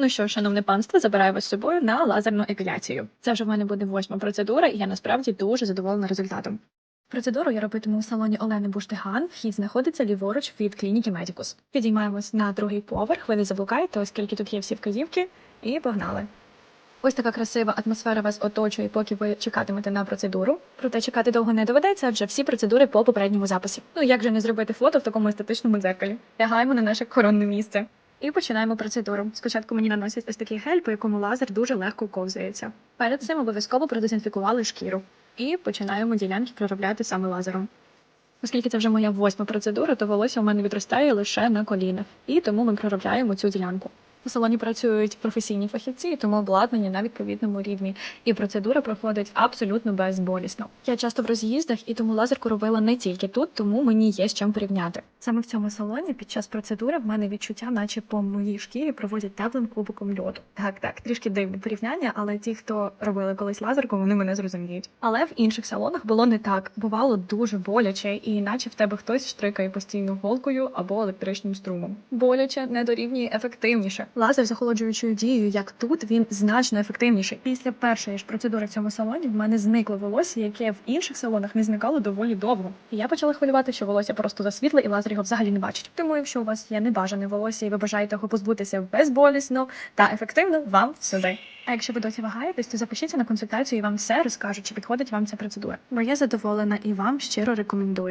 Ну що, шановне панство, забираю вас з собою на лазерну епіляцію. Це вже в мене буде восьма процедура, і я насправді дуже задоволена результатом. Процедуру я робитиму у салоні Олени Буштиган. Вхід знаходиться ліворуч від клініки Медікус. Підіймаємось на другий поверх. Ви не заблукаєте, оскільки тут є всі вказівки, і погнали. Ось така красива атмосфера вас оточує, поки ви чекатимете на процедуру. Проте чекати довго не доведеться, адже всі процедури по попередньому записі. Ну як же не зробити фото в такому естетичному дзеркалі? Лягаємо на наше коронне місце. І починаємо процедуру. Спочатку мені наносять ось такий гель, по якому лазер дуже легко ковзається. Перед цим обов'язково продезінфікували шкіру. І починаємо ділянки проробляти саме лазером. Оскільки це вже моя восьма процедура, то волосся у мене відростає лише на колінах, і тому ми проробляємо цю ділянку. Салоні працюють професійні фахівці, тому обладнані на відповідному рівні, і процедура проходить абсолютно безболісно. Я часто в роз'їздах, і тому лазерку робила не тільки тут, тому мені є з чим порівняти. Саме в цьому салоні під час процедури в мене відчуття, наче по моїй шкірі проводять теплим кубиком льоду. Так, так, трішки дивне порівняння, але ті, хто робили колись лазерку, вони мене зрозуміють. Але в інших салонах було не так. Бувало дуже боляче, і наче в тебе хтось штрикає постійно голкою або електричним струмом. Боляче не дорівнює ефективніше. Лазер з охолоджуючою дією, як тут, він значно ефективніший. Після першої ж процедури в цьому салоні в мене зникло волосся, яке в інших салонах не зникало доволі довго. І я почала хвилювати, що волосся просто засвітле і лазер його взагалі не бачить. Тому, якщо у вас є небажане волосся і ви бажаєте його позбутися безболісно та ефективно, вам сюди. А якщо ви досі вагаєтесь, то запишіться на консультацію і вам все розкажуть, чи підходить вам ця процедура. Бо я задоволена і вам щиро рекомендую.